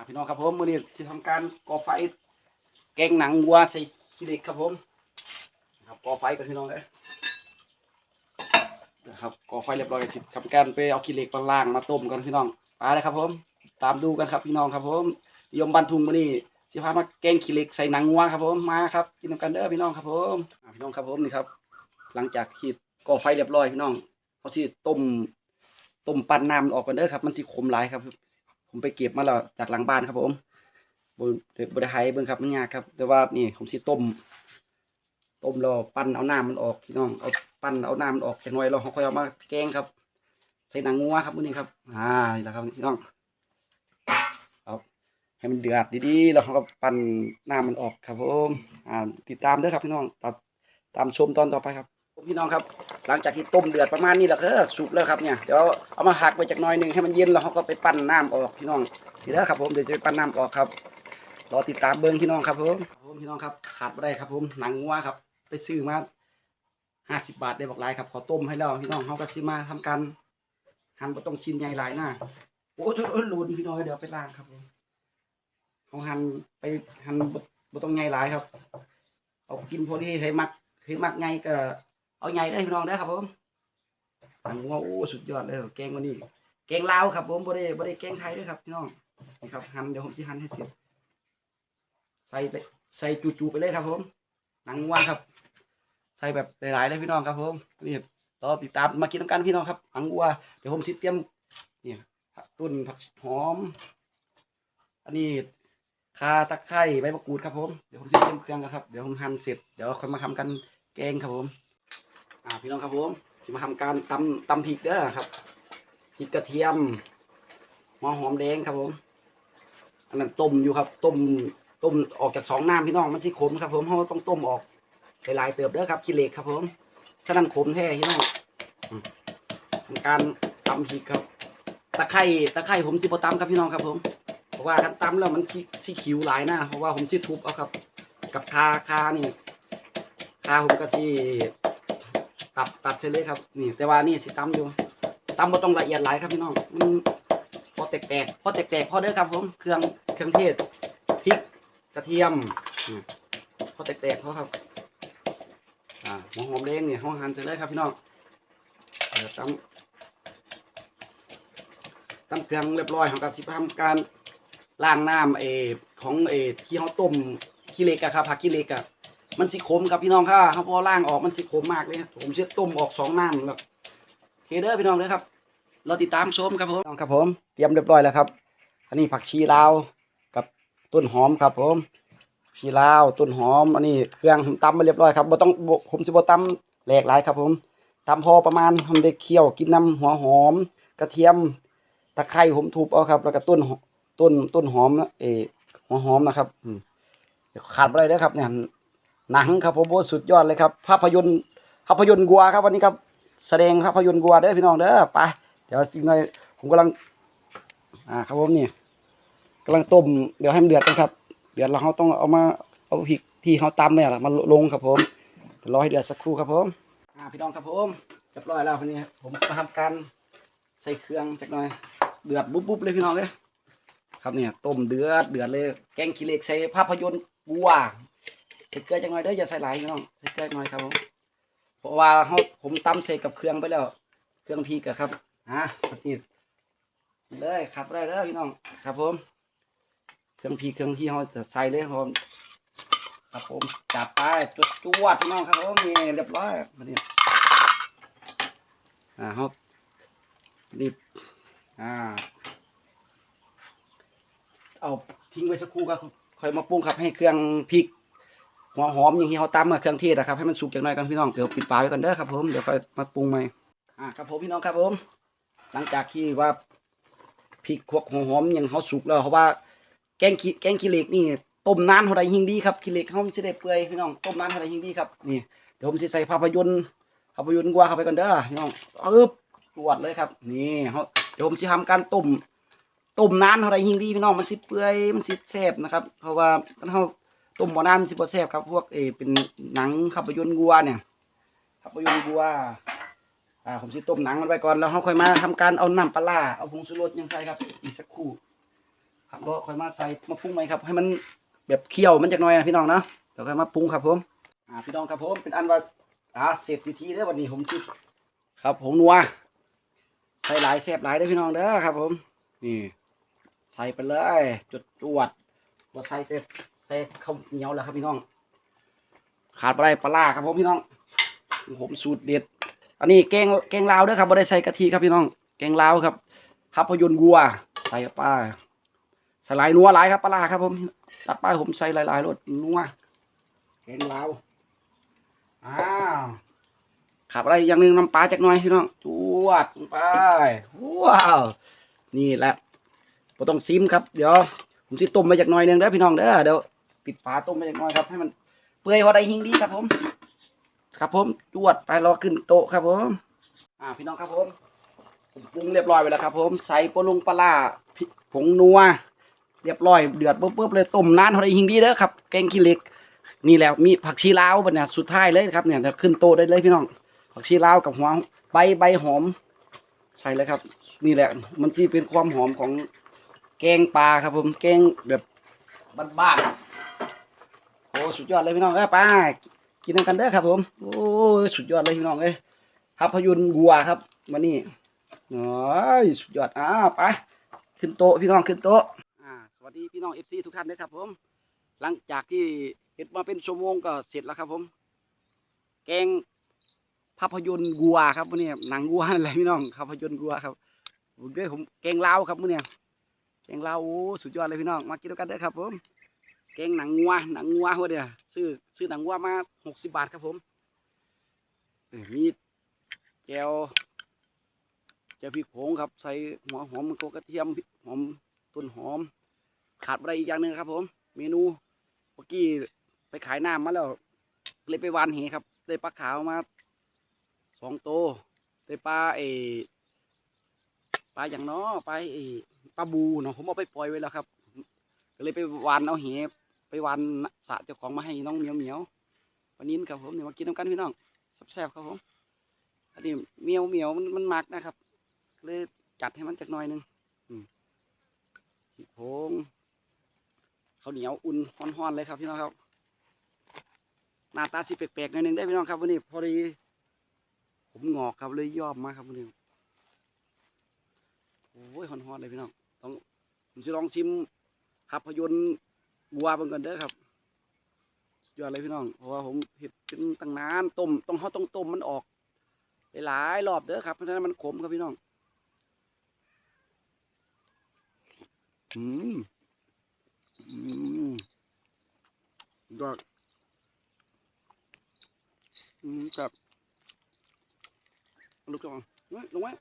าพี่น้องครับผมมือนี้ที่ทำการก่อไฟ แกงหนังวัวใส่ขี้เหล็กครับผมครับก่อไฟกันพี่น้องเลยนะครับก่อไฟเรียบร้อยสิทำการไปเอาขี้เหล็กมาล่างมาต้มกันพี่น้องไปเลยครับผม ตามดูกันครับพี่น้องครับผมนิยมบันทุงมือนี้สิพามาแกงขี้เหล็กใส่หนังวัวครับผมมาครับกินนำกันเด้อพี่น้องครับผมพี่น้องครับผมนี่ครับ หลังจากที่ก่อไฟเรียบร้อยพี่น้องเขาสิต้มต้มปั้นน้ำออกกันเด้อครับ มันสิขมหลายครับ ผมไปเก็บมาแล้วจากหลังบ้านครับผมบริบริไฮเบิ่งครับมันยากครับ แต่ว่านี่ผมสิต้ม ต้มแล้วปั้นเอาน้ำมันออกพี่น้องเอาปั้นเอาน้ำมันออกจากหน่อยเราเขาค่อยเอามาแกงครับ ใส่หนังงัวครับมื้อนี้ครับ อ่านี่แหละครับพี่น้องเอาให้มันเดือดดีๆแล้วเขาก็ปั้นน้ำมันออกครับผมอ่าติดตามด้อครับพี่น้องตามตามชมตอนต่อไปครับพี่น้องครับ หลังจากที่ต้มเดือดประมาณนี้แล้วก็สุกแล้วครับเนี่ยเดี๋ยวเอามาหักไว้จากหน่อยหนึ่งให้มันเย็นแล้วเขาก็ไปปั้นน้ำออกพี่น้องทีเด้อครับผมเดี๋ยวจะไปปั้นน้ำออกครับรอติดตามเบิ้งพี่น้องครับผมผมพี่น้องครับขาดไม่ได้ครับผมหนังงัวครับ ไปซื้อมาห้าสิบบาทได้บอกลายครับขอต้มให้แล้วพี่น้องเขาก็ซื้อมาทำการหั่นบ่ต้องชิ้นใหญ่หลายหน้าโอ้โหหลุนพี่น้องเดี๋ยวไปล้างครับผมเขาหั่นไปหั่นบ่บ่ต้องใหญ่หลายครับ เอากินพอดีให้มักให้มักไงก็ เอาใหญ่ได้พี่น้องได้ครับผมหนังงัวโอ้สุดยอดเลยแกงวันนี้แกงลาวครับผมบ่ได้บ่ได้แกงไทยด้วยครับพี่น้องนี่ครับหั่นเดี๋ยวผมสิหั่นให้เสร็จใส่ไปใส่จู่ๆไปเลยครับ ผมหนังงัวครับ ใส่แบบหลายๆเลยพี่น้องครับผมนี่รอติดตามมากินน้ำกันพี่น้องครับหนังวัวเดี๋ยวผมสิเตรียมนี่ผักตุ้นผักหอม อันนี้ข่าตะไคร้ใบมะกรูดครับผมเดี๋ยวผมสิเตรียมเครื่องกันครับเดี๋ยวผมหั่นเสร็จเดี๋ยวค่อยมาทำกันแกงครับผม อ่าพี่น้องครับผมสิมาทำการตำตำพริกเด้อครับพริกกระเทียมหัวหอมแดงครับผม อันนั้นต้มอยู่ครับ ต้มต้มออกจากสองน้ำพี่น้องมันสิขมครับผมเพราะว่าต้องต้มออกหลายๆเติบเด้อครับขี้เหล็กครับผมฉะนั้นขมแท้พี่น้องทำการตำพริกครับตะไคร้ตะไคร้ผมสิบตำครับพี่น้องครับผมเพราะว่าคันตำแล้วมันสิสิขิวหลายน้าเพราะว่าผมสิทุบเอาครับ กับคาคานี่คาผมก็สิ ตัดตัดเสร็จเลยครับ นี่ แต่ว่านี่สิตำอยู่ตำบ่ต้องละเอียดหลายครับพี่น้องมันพอแตกๆพอแตกๆพอเด้อครับผมเครื่องเครื่องเทศพริกกระเทียมอืมพอแตกพอครับอ่าหัวหอมแดงเนี่ยห้องหันเสร็จเลยครับพี่น้องเดี๋ยวตำตำเครื่องเรียบร้อยของการสิทำการล้างน้ำเอของเอที่เขาต้มขี้เล็กอะครับผักขี้เล็กอะ มันสิขมครับพี่น้องค่ะเขาพอล่างออกมันสิขมมากเลยครับผมเชื่อต้มออกสองน้ำแล้วเคเด้อพี่น้องเด้อครับ เราติดตามชมครับผมครับผม เตรียมเรียบร้อยแล้วครับ อันนี้ผักชีลาวกับต้นหอมครับผมชีลาวต้นหอม อันนี้เครื่องผมตำมาเรียบร้อยครับบ่ต้องผมสิบ่ตำแหลกหลายครับผมตำพอประมาณทำได้เคี่ยวกินน้ำหัวหอม กระเทียมตะไคร้ผมทุบเอาครับ แล้วก็ต้นต้นต้นหอมนะเอหัวหอมนะครับเดี๋ยวขาดไรเด้อครับเนี่ย หนังครับผมโอ้สุดยอดเลยครับ ภาพยนตร์ภาพยนตร์กัวครับวันนี้ครับ แสดงภาพยนตร์กัวเด้อพี่น้องเด้อไปเดี๋ยวสิ่งใดผมกำลัง อ่าครับผมนี่กำลังต้มเดี๋ยวให้มันเดือดกันครับเดือดแล้วเราต้องเอามาเอาพริกที่เขาตำเนี่ยแหละมาลงครับผมรอให้เดือดสักครู่ครับผมอ่าพี่น้องครับผมเรียบร้อยแล้ววันนี้ผมจะทำการใส่เครื่องจักหน่อยเดือดบุ๊บๆเลยพี่น้องเลยครับเนี่ยต้มเดือดเดือดเลย แกงขี้เหล็กใส่ภาพยนตร์กัว ใส่เกลือจังหน่อยเด้ออย่าใส่หลายพี่น้องใส่เกลือหน่อยครับผมเพราะว่าเขาผมตำใส่กับเครื่องไปแล้ว เครื่องพริกอะครับฮะนี่เลยขับได้เด้อพี่น้องครับผม เครื่องพริกเครื่องที่เขาจะใส่เลยครับผมครับผมจับไปจวดจวดพี่น้องครับผมนี่เรียบร้อยมาเนี่ยอ่าเขานี่อ่า เอาทิ้งไว้สักครู่ก็ค่อยมาปรุงครับให้เครื่องพริก หัวหอมอย่างที่เขาตำมาเครื่องเทศนะครับให้มันสุกอย่างน้อยกันพี่น้องเดี๋ยวปิดฝาไว้ก่อนเด้อครับผมเดี๋ยวค่อยมาปรุงใหม่อ่าครับผมพี่น้องครับผม หลังจากที่ว่าพริกพวกหัวหอมอย่างเขาสุกแล้วเพราะว่า แกงขี้แกงขี้เหล็กนี่ต้มนานเท่าไรยิ่งดีครับขี้เหล็กเขาไม่ได้เปื่อยพี่น้องต้มนานเท่าไรยิ่งดีครับนี่เดี๋ยวผมจะใส่ภาพยนตร์ภาพยนตร์กว่าเข้าไปก่อนเด้อพี่น้องอึ๊บตรวจเลยครับ นี่เขาเดี๋ยวผมจะทำการต้มต้มนานเท่าไรยิ่งดีพี่น้องมันสิเปื่อยมันสิแซ่บนะครับ เพราะว่าเขา ต้มบ่นานสิบ่แซ่บครับ พวกเอเป็นหนังภาพยนตร์วัวเนี่ยภาพยนตร์วัวอ่าผมสิต้มหนังมันไว้ก่อนแล้วเราค่อยมาทำการเอาน้ำปลาร้าเอาผงชูรสยังใส่ครับ อีกสักครู่ครับก็ค่อยมาใส่มาปรุงไหมครับ ให้มันแบบเคี่ยวมันจักน่อยนะพี่น้องเนาะเดี๋ยวค่อยมาปรุงครับผมอ่าพี่น้องครับผมเป็นอันว่าอ่าเสร็จพิธีแล้ววันนี้ผมคิดครับผมนัวใส่หลายแซ่บหลายเด้พี่น้องเด้อครับ ผม นี่ ใส่ไปเลย จุดจวดบ่ใส่แต่ใส่ข้าวเหนียวแล้วครับพี่น้อง ขาดไปได้ปลาร้าครับผมพี่น้อง ผมสูตรเด็ด อันนี้แกงแกงลาวเด้วยครับบ่ได้ใส่กะทิครับพี่น้อง แกงลาวครับภาพยนตร์วัว ใส่เข้าไปใส่หลายนัวหลายครับปลาร้าครับผมตัดไปผมใส่หลายๆรสนัวแกงลาวอ้าวขาดอะไรอย่างหนึ่งน้ำปลาจักหน่อยพี่น้องจวดลงไปว้าวนี่แหละบ่ต้องซิมครับ เดี๋ยวผมสิต้มไปจากหน่อยหนึงเด้อพี่น้องเด้อเดี๋ยว ปิดฝาต้มไปจากน่อยครับ ให้มันเปื่อยพอได้หิงดีครับผม ครับผมจวดไปรอขึ้นโต๊ะครับผม อ่าพี่น้องครับผมผมปรุงเรียบร้อยไปแล้วครับ ผมใส่ปลาลงปลาผงนัวเรียบร้อยเดือดปุ๊บเลยต้มนานพอได้หิงดีเด้อครับแกงขี้เหล็ก นี่แหละมีผักชีลาวบัดเนี่ยสุดท้ายเลยครับเนี่ยจะขึ้นโต๊ะได้เลยพี่น้อง ผักชีลาวกับหัวใบใบหอมใช่เลยครับ นี่แหละ มันที่เป็นความหอมของแกงปลาครับผมแกงแบบบ้านๆ โอ้สุดยอดเลยพี่น้องเอ้ยไปกินกันเด้อครับ ผม โอ้สุดยอดเลยพี่น้องเอ้ยภาพยนต์วัวครับวันนี้โอ้ยสุดยอดอ่าไปขึ้นโต๊ะพี่น้องขึ้นโต๊ะอ่าสวัสดีพี่น้องเอฟซีทุกท่านนะครับ ผม หลังจากที่เห็ดมาเป็นชั่วโมงก็เสร็จแล้วครับ ผม แกงภาพยนตร์กัวครับมื่อนี้หนังกัวอะไรพี่น้องภาพยนตร์กัวครับผมด้วยผมแกงลาวครับมื่อนี้แกงลาวโอ้สุดยอดเลยพี่น้องมากินด้วยกันเด้อครับผม งหนังงัวหนังงัวหัวเดียวซื้อซื้อหนังงัวมาหกสิบบาทครับผมมีแจวแจวพริกผงครับใส่หัวหอมกระเทียมหอมต้นหอม ขาดอะไรอีกอย่างหนึ่งครับ ผม เมนูเมื่อกี้ไปขายน้ำมาแล้วเลยไปวานเหครับได้ปลาขาวมาสองโตได้ปลาเอปลาอย่างเนาะปลาเอปลาบูเนาะผมเอาไปปล่อยไว้แล้วครับ ก็เลยไปวานเอาเหบ ไปวานสะเจ้าของมาให้น้องเหมียวเหมียววันนี้ครับผมเนี่ยมากินน้ำกันพี่น้องแซ่บๆครับผมอันนี้เหมียวเหมียวมันมันมักนะครับเลยจัดให้มันจักหน่อยหนึงอืมขี้โพงข้าวเหนียวอุ่นฮ้อนๆเลยครับพี่น้องครับหน้าตาสิแปลกๆหน่อยหนึงได้พี่น้องครับวันนี้พอดีผมงอกครับเลยยอมมาครับวันนี้โอ้ยฮอนๆเลยพี่น้องต้องผมจะลองชิมภาพยนต ร์วัวเบิ่งกันเด้อครับยอดเลยพี่น้อง เพราะว่าผมเห็ดเป็นตั้งนานต้มต้องเขาต้องต้มมันออกหลายรอบเด้อครับเพราะฉะนั้นมันขมครับพี่น้อง อืมอืมยอดอืมครับลูกจองเฮ้ยลงไว้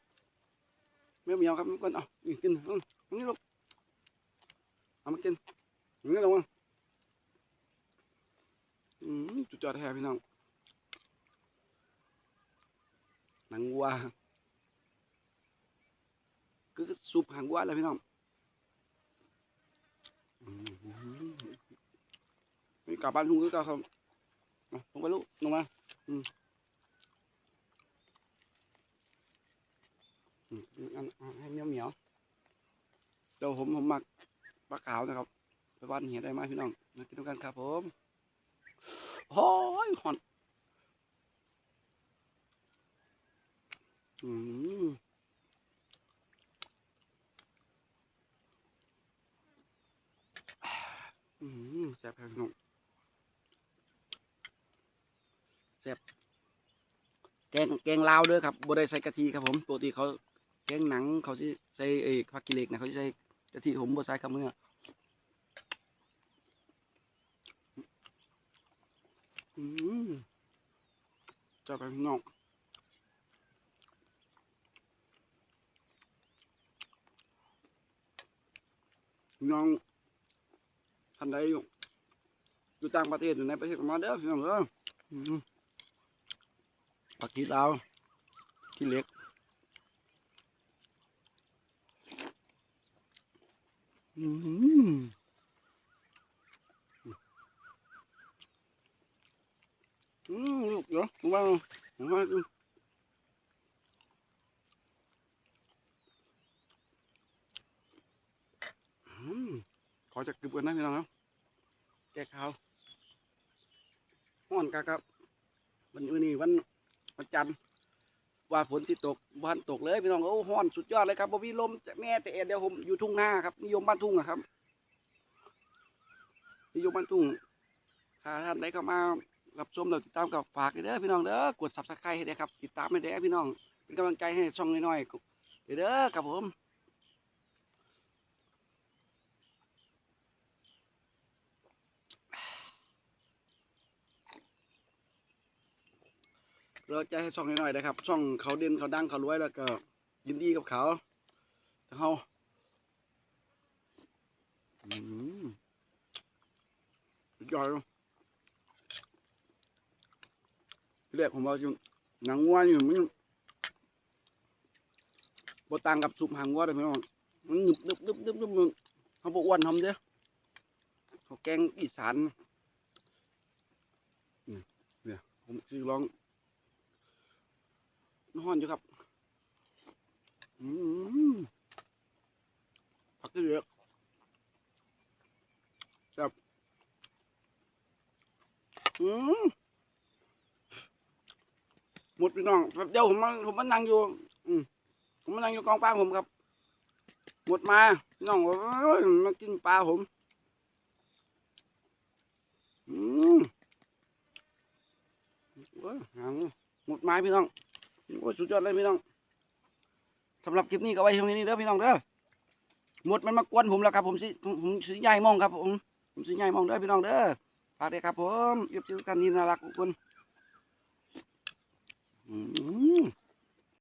แมวเหมียวครับก่อนเอานี่กินอาเอานี่ลูกเอามากิน นี้ลงมาอืมจุดจอดแท้พี่น้องหนังวัวคือซุปหางวัวเลยพี่น้องอืมนี่กลับบ้านทุ่งคือเก่าครับเอาลงไปลูกลงมาอืมอันอันให้เหมียวเหมียวเดี๋ยวผมผมหมักปลาขาวนะครับ ไปบ้านเหียได้ไหมพี่น้องมากินด้วยกันครับผมโอ้ยหอนอืมอืมแซ่บครับพี่น้องแซ่บแกงแกงลาวด้อครับบ่ได้ใส่กะทิครับผมปกติเขาแกงหนังเขาจะใส่เอกผักกิเล็กนะเขาจะใส่กะทิผมบ่ใส่ครับเมื่ออืม จะไปพี่น้องพี่น้องท่านใดอยู่อยู่ต่างประเทศอยู่ในประเทศก็มาเด้อพี่น้องเด้ออืมผักกีลาวขี้เหล็กอืมอืมลูกเดี๋ย วลงมาลงมาดูอืมอจะกึบกันนะพี่น้องครับแก้ข่าวห้อนกะครับวันนี้วันวันจันทร์ว่าฝนสิตกวันตกเลยพี่น้องโอ้ห้อนสุดยอดเลยครับบ่มีลมแม่แต่เดี๋ยวผมอยู่ทุ่งหน้าครับนิยมบ้านทุ่งอะครับนิยมบ้านทุ่งถ้าท่านใดเข้ามา รับชมเราติดตามกับฝากด้วยเด้อพี่น้องเด้อกดซับสไครต์ให้ได้ครับติดตามให้ได้พี่น้อง เป็นกำลังใจให้ช่องน้อยๆเด้อครับผมเราจะให้ช่องน้อยๆนะครับ ช่องเขาเด่นเขาดังเขารวยแล้วก็ยินดีกับเขาแต่เขาอืมสุดยอดเลย ที่แรกผมว่าอยู่หนังวัวอยู่มันบต่างกับซุปหางวัวเลยพี่น้องมันหนึบนึบนึบนึบนึบนึบเขาบอกอ้วนทำเด้อเขาแกงอีสานเนี่ยผมซื้อลองนอนอยู่ครับอืมผักเหลือครับอืม หมดพี่น้องแป๊บเดียวผมมาผมมานั่งอยู่ อืมผมมานั่งอยู่กองปลาผมครับ หมดมาพี่น้องโอ้ยมากินปลาผมอืมโอ้ยหางหมดไม้พี่น้องโอ้ยสุดยอดเลยพี่น้องสำหรับคลิปนี้ก็ไว้เท่านี้เด้อพี่น้องเด้อหมดมันมากวนผมแล้วครับผมสิผมสิย้ายหมองครับผมผมสิย้ายหมองเด้อพี่น้องเด้อฝากด้วยครับผมเอฟซีทุกท่านที่น่ารักทุกคน อืม